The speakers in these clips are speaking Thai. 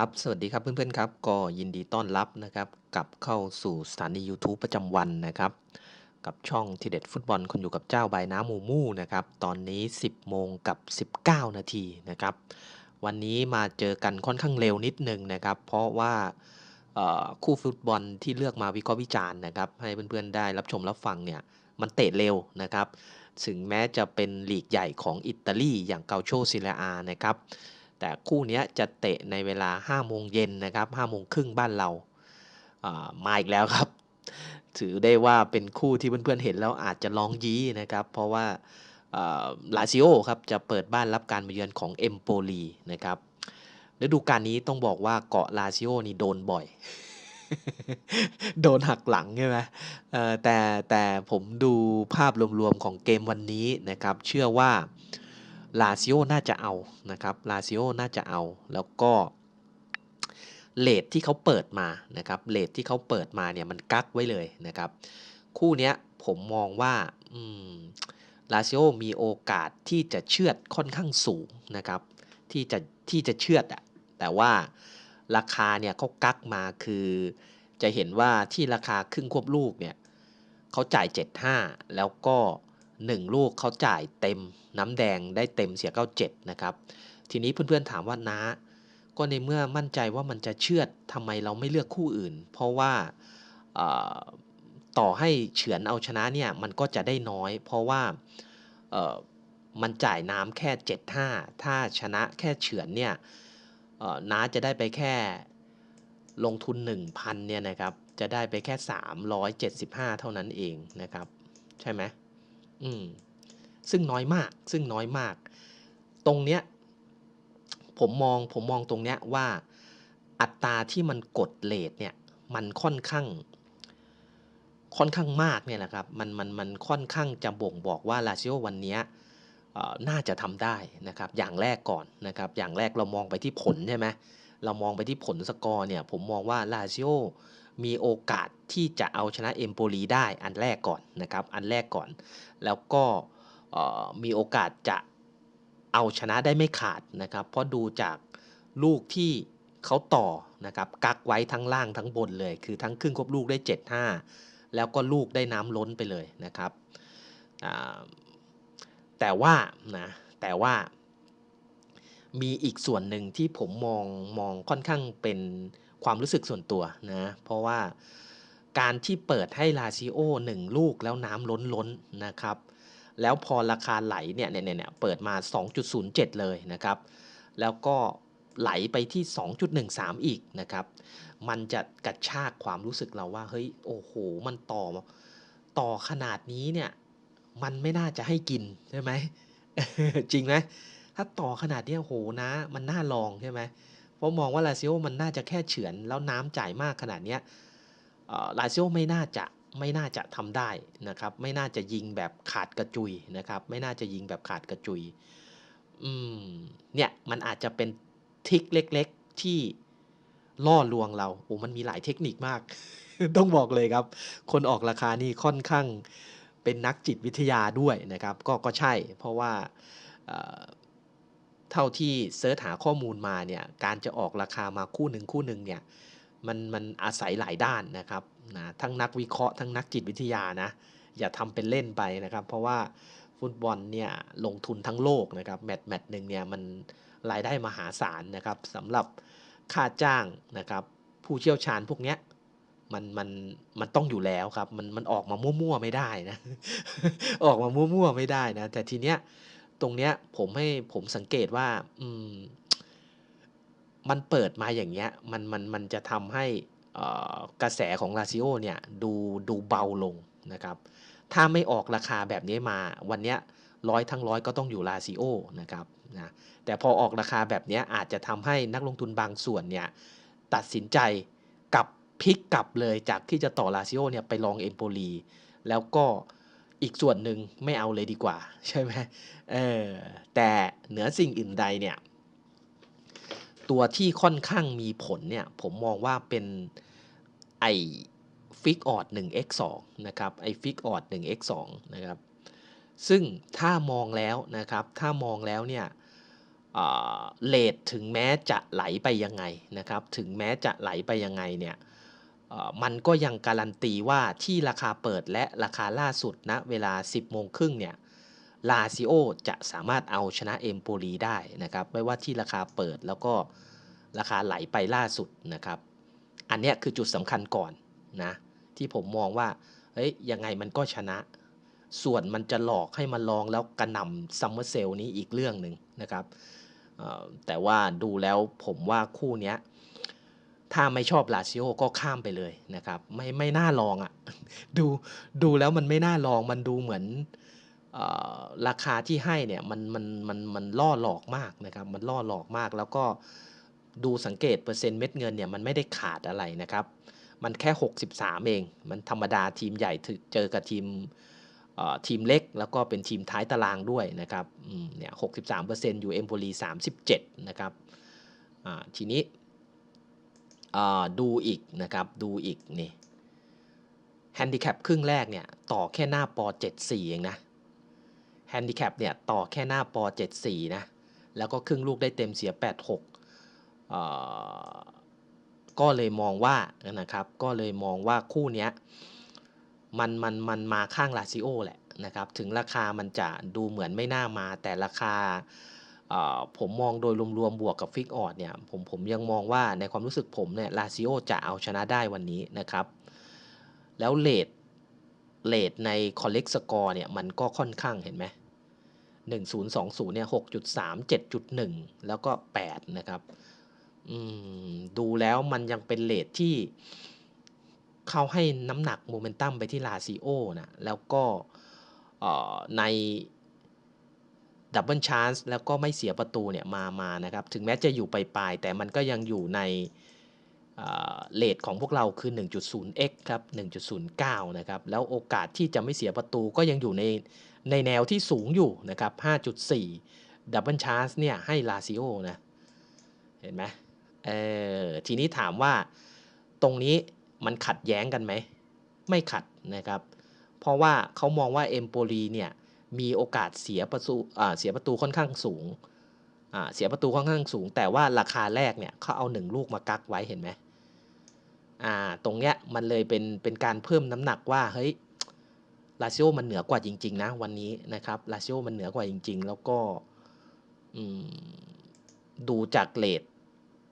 ครับ สวัสดีครับเพื่อนๆครับ ก็ยินดีต้อนรับนะครับกลับเข้าสู่สถานี YouTube ประจำวันนะครับ กับช่องทีเด็ดฟุตบอลคนอยู่กับเจ้าใบน้ำมูมูนะครับ ตอนนี้ 10 โมงกับ 19 นาทีนะครับ วันนี้มาเจอกันค่อนข้างเร็วนิดนึงนะครับ เพราะว่าคู่ฟุตบอลที่เลือกมาวิเคราะห์วิจารณ์นะครับ ให้เพื่อนๆได้รับชมรับฟังเนี่ยมันเตะเร็วนะครับ ถึงแม้จะเป็นลีกใหญ่ของอิตาลีอย่างเกาโชซิเลอานะครับ แต่คู่นี้จะเตะในเวลา5โมงเย็นนะครับ5โมงครึ่งบ้านเรามาอีกแล้วครับ ถือได้ว่าเป็นคู่ที่เพื่อนๆเห็นแล้วอาจจะร้องยี้นะครับ เพราะว่าลาซิโอครับจะเปิดบ้านรับการมาเยือนของเอมโปลีนะครับฤดูกาลนี้ต้องบอกว่าเกาะลาซิโอนี่โดนบ่อย โดนหักหลังใช่ไหมแต่แต่ผมดูภาพรวมๆของเกมวันนี้นะครับ เชื่อว่า ลาซิโอน่าจะเอานะครับลาซิโอน่าจะเอา แล้วก็เลทที่เขาเปิดมานะครับเลทที่เขาเปิดมาเนี่ยมันกักไว้เลยนะครับ คู่เนี้ยผมมองว่าลาซิโอมีโอกาสที่จะเชือดค่อนข้างสูงนะครับ ที่จะที่จะเชือดอะแต่ว่าราคาเนี่ยเขากักมาคือ จะเห็นว่าที่ราคาครึ่งควบลูกเนี่ยเขาจ่าย 75 แล้วก็ 1 ลูกเขาจ่ายเต็มน้ำแดงได้เต็มเสีย97นะครับ ทีนี้เพื่อนๆถามว่านะก็ในเมื่อมั่นใจว่ามันจะเชือดทำไมเราไม่เลือกคู่อื่น เพราะว่าต่อให้เฉือนเอาชนะเนี่ยมันก็จะได้น้อย เพราะว่ามันจ่ายน้ำแค่ 75 ถ้าชนะแค่เฉือนเนี่ยน้าจะได้ไปแค่ลงทุน 1,000เนี่ยนะครับ จะได้ไปแค่ 375 เท่านั้นเองนะครับ ใช่ไหม อืมซึ่งน้อยมาก ซึ่งน้อยมาก ตรงเนี้ยผมมองผมมองตรงเนี้ยว่าอัตราที่มันกดเลทเนี่ย มันค่อนข้าง ค่อนข้างมากเนี่ยแหละครับมันมันมันค่อนข้างจะบ่งบอกว่าลาซิโอวันเนี้ยน่าจะทำได้นะครับ อย่างแรกก่อนนะครับ อย่างแรกเรามองไปที่ผลใช่ไหมเรามองไปที่ผลสกอร์เนี่ย ผมมองว่าลาซิโอ มีโอกาสที่จะเอาชนะเอมโปลีได้อันแรกก่อนนะครับอันแรกก่อน แล้วก็มีโอกาสจะเอาชนะได้ไม่ขาดนะครับเพราะดูจากลูกที่เขาต่อนะครับกักไว้ทั้งล่างทั้งบนเลย คือทั้งครึ่งควบลูกได้ 7-5 แล้วก็ลูกได้น้ำล้นไปเลยนะครับแต่ว่านะแต่ว่ามีอีกส่วนหนึ่งที่ผมมองมองค่อนข้างเป็น ความรู้สึกส่วนตัวนะเพราะว่าการที่เปิดให้ลาซิโอหนึ่งลูกแล้วน้ำล้นล้นนะครับ แล้วพอราคาไหลเนี่ยเนี่ยเนี่ยเปิดมา 2.07 เลยนะครับ แล้วก็ไหลไปที่ 2.13 อีกนะครับ มันจะกระชากความรู้สึกเราว่าเฮ้ยโอ้โห มันต่อต่อขนาดนี้เนี่ยมันไม่น่าจะให้กินใช่ไหมจริงไหมถ้าต่อขนาดเนี้ยโหนะ มันน่าลองใช่ไหม เพราะมองว่าลาซิโอมันน่าจะแค่เฉือนแล้วน้ำจ่ายมากขนาดเนี้ยลาซิโอไม่น่าจะไม่น่าจะทำได้นะครับ ไม่น่าจะยิงแบบขาดกระจุยนะครับ ไม่น่าจะยิงแบบขาดกระจุยอืมเนี่ยมันอาจจะเป็นทิกเล็ก ๆที่ล่อลวงเราโอ้มันมีหลายเทคนิคมาก ต้องบอกเลยครับ คนออกราคานี่ค่อนข้างเป็นนักจิตวิทยาด้วยนะครับ ก็ก็ใช่ เพราะว่า เท่าที่เซิร์ชหาข้อมูลมาเนี่ยการจะออกราคามาคู่หนึ่งคู่หนึ่งเนี่ยมันมันอาศัยหลายด้านนะครับนะทั้งนักวิเคราะห์ทั้งนักจิตวิทยานะอย่าทำเป็นเล่นไปนะครับ เพราะว่าฟุตบอลเนี่ยลงทุนทั้งโลกนะครับแมตช์แมตช์หนึ่งเนี่ยมันรายได้มหาศาลนะครับสำหรับค่าจ้างนะครับผู้เชี่ยวชาญพวกเนี้ยมันมันมันต้องอยู่แล้วครับ มันมันออกมามั่วๆไม่ได้นะ ออกมามั่วๆไม่ได้นะ แต่ทีเนี้ย ตรงเนี้ยผมให้ผมสังเกตว่า อืม มันเปิดมาอย่างเงี้ย มันมันมันจะทำให้กระแสของลาซิโอเนี่ยดูดูเบาลงนะครับ ถ้าไม่ออกราคาแบบนี้มา วันเนี้ยร้อยทั้งร้อยก็ต้องอยู่ลาซิโอนะครับนะแต่พอออกราคาแบบเนี้ยอาจจะทำให้นักลงทุนบางส่วนเนี่ยตัดสินใจกลับพลิกกลับเลยจากที่จะต่อลาซิโอเนี่ยไปลองเอมโปลีแล้วก็ อีกส่วนหนึ่งไม่เอาเลยดีกว่า ใช่ไหมเออแต่เหนือสิ่งอื่นใดเนี่ย ตัวที่ค่อนข้างมีผลเนี่ย ผมมองว่าเป็นไอฟิกออด 1x2 นะครับไอฟิกออด 1x2 นะครับซึ่งถ้ามองแล้วนะครับ ถ้ามองแล้วเนี่ยเลทถึงแม้จะไหลไปยังไงนะครับ ถึงแม้จะไหลไปยังไงเนี่ย มันก็ยังการันตีว่าที่ราคาเปิดและราคาล่าสุดนะเวลา 10 โมงครึ่งเนี่ยลาซิโอจะสามารถเอาชนะเอมโปลีได้นะครับไม่ว่าที่ราคาเปิดแล้วก็ราคาไหลไปล่าสุดนะครับ อันนี้คือจุดสำคัญก่อนนะที่ผมมองว่าเฮ้ยยังไงมันก็ชนะ ส่วนมันจะหลอกให้มาลองแล้วกระหน่ำซัมเมอร์เซลนี้อีกเรื่องหนึ่งนะครับแต่ว่าดูแล้วผมว่าคู่นี้ ถ้าไม่ชอบลาซิโอก็ข้ามไปเลยนะครับ ไม่ไม่น่าลองอะ่ะดูดูแล้วมันไม่น่าลองมันดูเหมือนราคาที่ให้เนี่ยมันมันมันมันล่อหลอกมากนะครับมันล่อหลอกมากแล้วก็ดูสังเกตเปอร์เซ็นต์เม็ดเงินเนี่ยมันไม่ได้ขาดอะไรนะครับ มันแค่ 63 เอง มันธรรมดาทีมใหญ่เจอกับทีมทีมเล็กแล้วก็เป็นทีมท้ายตารางด้วยนะครับเนี่ย63%อยู่เอมโพลี37นะครับทีนี้ ดูอีกนะครับดูอีกนี่แฮนดิแคปครึ่งแรกเนี่ยต่อแค่หน้าปอ74เองนะแฮนดิแคปเนี่ยต่อแค่หน้าปอ74นะแล้วก็ครึ่งลูกได้เต็มเสีย 86 ก็เลยมองว่านะครับก็เลยมองว่าคู่นี้มันมันมันมาข้างลาซิโอแหละนะครับถึงราคามันจะดูเหมือนไม่น่ามาแต่ราคา ผมมองโดยรวมๆบวกกับฟิกออดเนี่ยผมผมยังมองว่าในความรู้สึกผมเนี่ยลาซิโอจะเอาชนะได้วันนี้นะครับ แล้วเลทเลทในคอลเลกสกอร์เนี่ยมันก็ค่อนข้างเห็นไหม1020เนี่ย6.3 7.1แล้วก็8นะครับดูแล้วมันยังเป็นเลทที่เขาให้น้ำหนักโมเมนตัมไปที่ลาซิโอนะแล้วก็ใน ดับเบิลชานส์แล้วก็ไม่เสียประตูเนี่ยมามานะครับถึงแม้จะอยู่ปลายๆแต่มันก็ยังอยู่ในเลทของพวกเราคือ 1.0x ครับ 1.09 นะครับ แล้วโอกาสที่จะไม่เสียประตูก็ยังอยู่ในในแนวที่สูงอยู่นะครับ 5.4 ดับเบิลชาร์จเนี่ยให้ลาซิโอนะ เห็นไหมเออทีนี้ถามว่าตรงนี้มันขัดแย้งกันไหม ไม่ขัดนะครับ เพราะว่าเขามองว่าเอมโปลีเนี่ย มีโอกาสเสียประตูเสียประตูค่อนข้างสูงเสียประตูค่อนข้างสูง แต่ว่าราคาแรกเนี่ยเขาเอาหนึ่งลูกมากักไว้เห็นไหมตรงเนี้ยมันเลยเป็นเป็นการเพิ่มน้ำหนักว่าเฮ้ยลาซิโอมันเหนือกว่าจริง ๆ นะ วันนี้นะครับลาซิโอมันเหนือกว่าจริง ๆ แล้วก็ดูจากเลท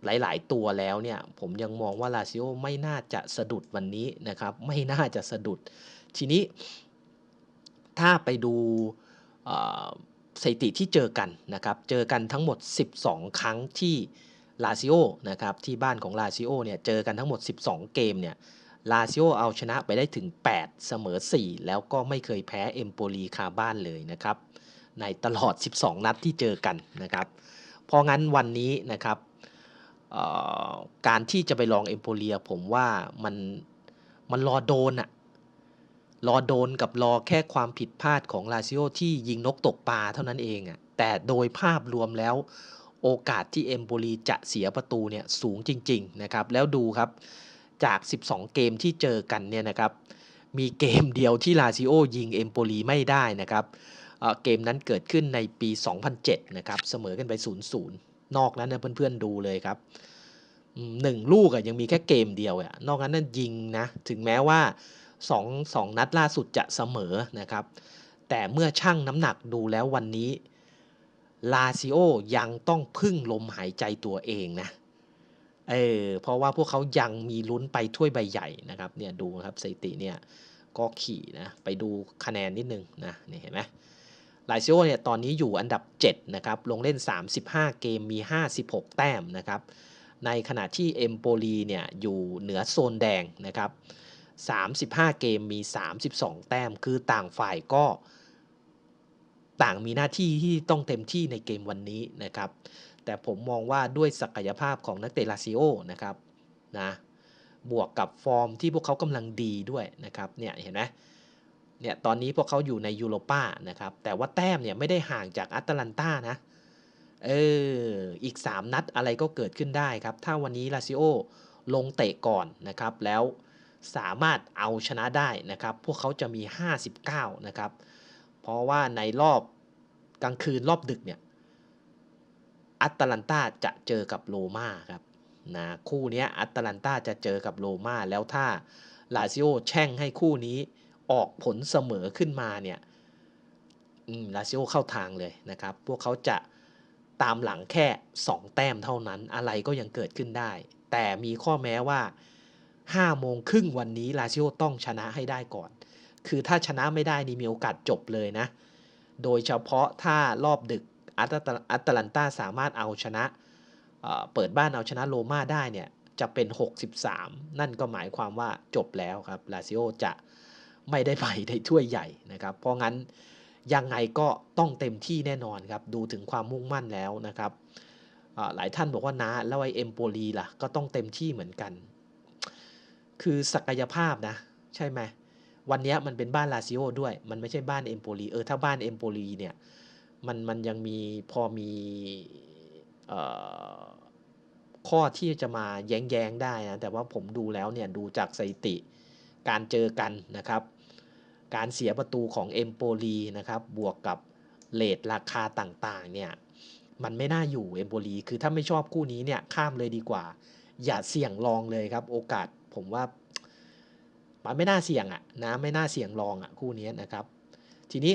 หลาย ๆ ตัวแล้วเนี่ย ผมยังมองว่าลาซิโอไม่น่าจะสะดุดวันนี้นะครับ ไม่น่าจะสะดุด ทีนี้ ถ้าไปดูสถิติที่เจอกันนะครับ เจอกันทั้งหมด 12 ครั้งที่ลาซิโอนะครับที่บ้านของลาซิโอเนี่ยเจอกันทั้งหมด 12 เกมเนี่ยลาซิโอเอาชนะไปได้ถึง 8 เสมอ 4 แล้วก็ไม่เคยแพ้เอมโปลีคาบ้านเลยนะครับ ในตลอด 12 นัดที่เจอกันนะครับ เพราะงั้นวันนี้นะครับการที่จะไปลองเอมโปเลียผมว่ามันมันรอโดนอะ รอโดนกับรอแค่ความผิดพลาดของลาซิโอที่ยิงนกตกปลาเท่านั้นเองอะแต่โดยภาพรวมแล้ว โอกาสที่เอมโปลีจะเสียประตูเนี่ยสูงจริง ๆ นะครับ แล้วดูครับจาก 12 เกมที่เจอกันเนี่ยนะครับมีเกมเดียวที่ลาซิโอยิงเอมโปลีไม่ได้นะครับเกมนั้นเกิดขึ้นในปี 2007 นะครับ เสมอกันไป 0-0 นอกนั้นเพื่อนๆดูเลยครับหนึ่งลูกอะยังมีแค่เกมเดียวอะนอกนั้นนั้นยิงนะ ถึงแม้ว่า 2 2นัดล่าสุดจะเสมอนะครับ แต่เมื่อช่างน้ำหนักดูแล้ววันนี้ลาซิโอยังต้องพึ่งลมหายใจตัวเองนะเออเพราะว่าพวกเขายังมีลุ้นไปถ้วยใบใหญ่นะครับเนี่ยดูครับสถิติเนี่ยก็ขี่นะไปดูคะแนนนิดนึงนะนี่เห็นไหมลาซิโอเนี่ยตอนนี้อยู่อันดับ 7 นะครับ ลงเล่น 35 เกมมี 56 แต้มนะครับ ในขณะที่เอมโปลีเนี่ยอยู่เหนือโซนแดงนะครับ 35 เกมมี 32 แต้ม คือต่างฝ่ายก็ ต่างมีหน้าที่ที่ต้องเต็มที่ในเกมวันนี้นะครับ แต่ผมมองว่าด้วยศักยภาพของนักเตะลาซิโอนะครับนะบวกกับฟอร์มที่พวกเขากำลังดีด้วยนะครับเนี่ยเห็นไหมเนี่ยตอนนี้พวกเขาอยู่ในยูโรป้านะครับแต่ว่าแต้มเนี่ยไม่ได้ห่างจากอัตแลนตานะเอออีก 3 นัดอะไรก็เกิดขึ้นได้ครับ ถ้าวันนี้ลาซิโอลงเตะก่อนนะครับแล้ว สามารถเอาชนะได้นะครับ พวกเขาจะมี 59 นะครับ เพราะว่าในรอบกลางคืนรอบดึกเนี่ยอัตแลนตาจะเจอกับโรม่าครับนะคู่นี้อัตแลนตาจะเจอกับโรม่าแล้วถ้าลาซิโอแช่งให้คู่นี้ออกผลเสมอขึ้นมาเนี่ยลาซิโอเข้าทางเลยนะครับ พวกเขาจะตามหลังแค่ 2 แต้มเท่านั้นอะไรก็ยังเกิดขึ้นได้ แต่มีข้อแม้ว่า 5โมงครึ่งวันนี้ลาซิโอต้องชนะให้ได้ก่อน คือถ้าชนะไม่ได้นี่มีโอกาสจบเลยนะ โดยเฉพาะถ้ารอบดึกอัตแลนตาสามารถเอาชนะ เปิดบ้านเอาชนะโรม่าได้เนี่ยจะเป็น 63 นั่นก็หมายความว่าจบแล้วครับลาซิโอจะไม่ได้ไปในถ้วยใหญ่นะครับ เพราะงั้นยังไงก็ต้องเต็มที่แน่นอนครับ ดูถึงความมุ่งมั่นแล้วนะครับ หลายท่านบอกว่านะแล้วไอเอ็มโปลีล่ะ ก็ต้องเต็มที่เหมือนกัน คือศักยภาพนะ ใช่ไหมวันนี้มันเป็นบ้านลาซิโอด้วย มันไม่ใช่บ้านเอมโปลีเออถ้าบ้านเอมโปลีเนี่ยมันมันยังมีพอมีข้อที่จะมาแย้งๆได้นะ แต่ว่าผมดูแล้วเนี่ย ดูจากสถิติการเจอกันนะครับ การเสียประตูของเอมโปลีนะครับ บวกกับเลทราคาต่างๆ เนี่ย มันไม่น่าอยู่เอมโปลีคือถ้าไม่ชอบคู่นี้เนี่ย ข้ามเลยดีกว่า อย่าเสี่ยงลองเลยครับ โอกาสผมว่ามันไม่น่าเสี่ยงอะนะไม่น่าเสี่ยงลองอะคู่นี้นะครับ ทีนี้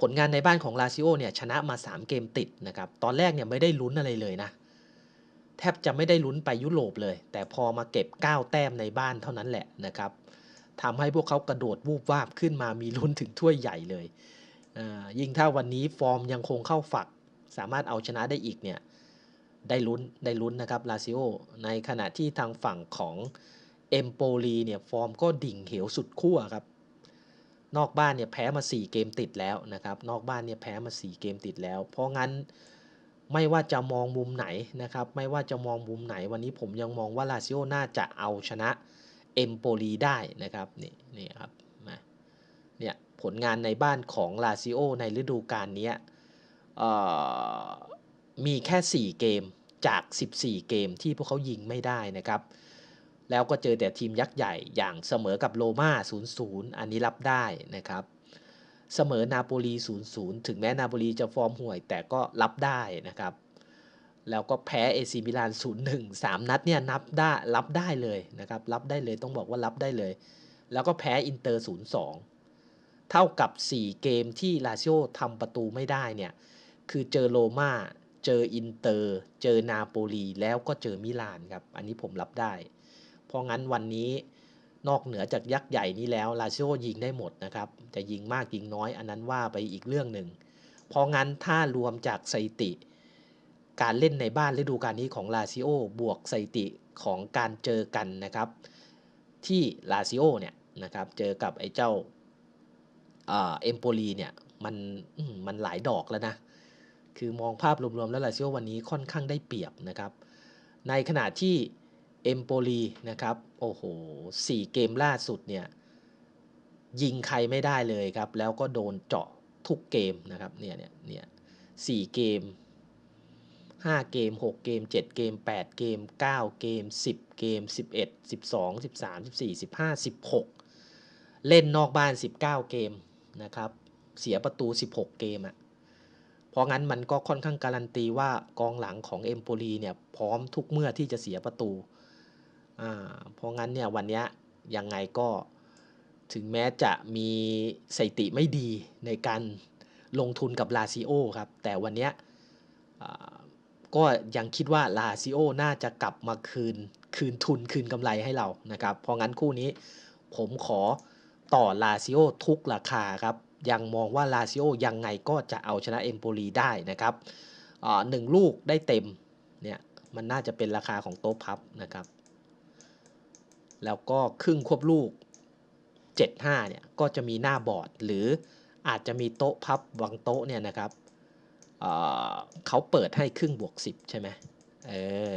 ผลงานในบ้านของลาซิโอเนี่ยชนะมา 3 เกมติดนะครับ ตอนแรกเนี่ยไม่ได้ลุ้นอะไรเลยนะ แทบจะไม่ได้ลุ้นไปยุโรปเลย แต่พอมาเก็บ 9 แต้มในบ้านเท่านั้นแหละนะครับทำให้พวกเขากระโดดวูบวาบขึ้นมามีลุ้นถึงถ้วยใหญ่เลย ยิ่งถ้าวันนี้ฟอร์มยังคงเข้าฝัก สามารถเอาชนะได้อีกเนี่ย ได้ลุ้นได้ลุ้นนะครับลาซิโอในขณะที่ทางฝั่งของเอมโปลีเนี่ยฟอร์มก็ดิ่งเหวสุดขั้วครับ นอกบ้านเนี่ยแพ้มา 4 เกมติดแล้วนะครับ นอกบ้านเนี่ยแพ้มา 4 เกมติดแล้ว เพราะงั้นไม่ว่าจะมองมุมไหนนะครับ ไม่ว่าจะมองมุมไหนวันนี้ผมยังมองว่าลาซิโอน่าจะเอาชนะเอมโปลีได้นะครับนี่นี่ครับมาเนี่ยผลงานในบ้านของลาซิโอในฤดูกาลนี้ มีแค่ 4 เกมจาก 14 เกมที่พวกเขายิงไม่ได้นะครับ แล้วก็เจอแต่ทีมยักษ์ใหญ่อย่างเสมอกับโรมา0-0 อันนี้รับได้นะครับ เสมอนาโปลี0-0 ถึงแม้นาโปลีจะฟอร์มห่วยแต่ก็รับได้นะครับ แล้วก็แพ้เอซีมิลานศูนย์หนึ่งสามนัดเนี่ยนับได้รับได้เลยนะครับ รับได้เลยต้องบอกว่ารับได้เลย แล้วก็แพ้อินเตอร์ศูนย์สองเท่ากับ 4 เกมที่ลาซิโอทำประตูไม่ได้เนี่ยคือเจอโรมา เจออินเตอร์ เจอนาโปลีแล้วก็เจอมิลานครับ อันนี้ผมรับได้ เพราะงั้นวันนี้นอกเหนือจากยักษ์ใหญ่นี้แล้วลาซิโอยิงได้หมดนะครับ จะยิงมากยิงน้อย อันนั้นว่าไปอีกเรื่องหนึ่ง เพราะงั้นถ้ารวมจากสถิติ การเล่นในบ้านฤดูกาลนี้ของลาซิโอบวกสถิติของการเจอกันนะครับ ที่ลาซิโอเนี่ยนะครับเจอกับไอ้เจ้าเอ็มโปลีเนี่ยมันมันหลายดอกแล้วนะ คือมองภาพรวมๆแล้วลาซิโอวันนี้ค่อนข้างได้เปรียบนะครับ ในขณะที่เอมโปลีนะครับ โอ้โหสี่เกมล่าสุดเนี่ย ยิงใครไม่ได้เลยครับ แล้วก็โดนเจาะทุกเกมนะครับ เนี่ยเนี่ยเนี่ยสี่เกม5เกม6เกม7เกม8เกม9เกม10เกม11 12 13 14 15 16เล่นนอกบ้าน19เกมนะครับ เสียประตู16เกมอะ่ะ เพราะงั้นมันก็ค่อนข้างการันตีว่ากองหลังของเอมโปลีเนี่ยพร้อมทุกเมื่อที่จะเสียประตู อ่า เพราะงั้นเนี่ยวันนี้ยังไงก็ถึงแม้จะมีสถิติไม่ดีในการลงทุนกับลาซิโอครับ แต่วันนี้ก็ยังคิดว่าลาซิโอน่าจะกลับมาคืนคืนทุนคืนกำไรให้เรานะครับ เพราะงั้นคู่นี้ผมขอต่อลาซิโอทุกราคาครับ ยังมองว่าลาซิโอยังไงก็จะเอาชนะเอมโปลีได้นะครับหนึ่งลูกได้เต็มเนี่ยมันน่าจะเป็นราคาของโต๊ะพับนะครับ แล้วก็ครึ่งควบลูก 75เนี่ยก็จะมีหน้าบอร์ด หรืออาจจะมีโต๊ะพับบางโต๊ะเนี่ยนะครับเขาเปิดให้ครึ่งบวก 10 ใช่ไหมเอ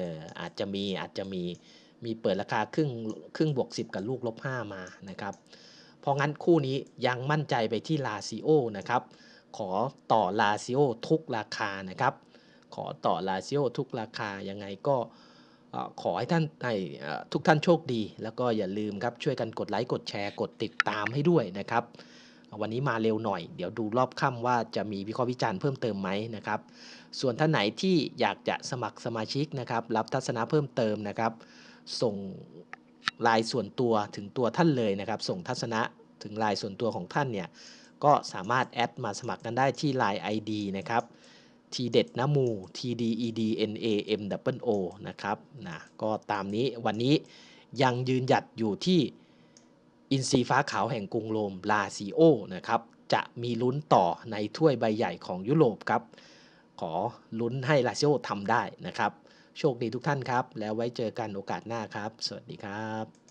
ออาจจะมีอาจจะมีมีเปิดราคาครึ่งครึ่งบวก 10 กับลูกลบ5มานะครับ เพราะงั้นคู่นี้ยังมั่นใจไปที่ลาซิโอนะครับ ขอต่อลาซิโอทุกราคานะครับ ขอต่อลาซิโอทุกราคายังไงก็ขอให้ท่านให้ทุกท่านโชคดี แล้วก็อย่าลืมครับช่วยกันกดไลค์กดแชร์กดติดตามให้ด้วยนะครับ วันนี้มาเร็วหน่อย เดี๋ยวดูรอบค่ำว่าจะมีวิเคราะห์วิจารณ์เพิ่มเติมไหมนะครับ ส่วนท่านไหนที่อยากจะสมัครสมาชิกนะครับ รับทัศนะเพิ่มเติมนะครับ ส่ง ลายส่วนตัวถึงตัวท่านเลยนะครับ ส่งทัศนะถึงลายส่วนตัวของท่านเนี่ยก็สามารถแอดมาสมัครกันได้ที่ Line ID นะครับทีเด็ดนมู T D E D N A M W O นะครับนะก็ตามนี้วันนี้ยังยืนหยัดอยู่ที่อินซีฟ้าขาวแห่งกรุงโรมลาซิโอนะครับ จะมีลุ้นต่อในถ้วยใบใหญ่ของยุโรปครับ ขอลุ้นให้ลาซิโอทำได้นะครับ โชคดีทุกท่านครับ แล้วไว้เจอกันโอกาสหน้าครับ สวัสดีครับ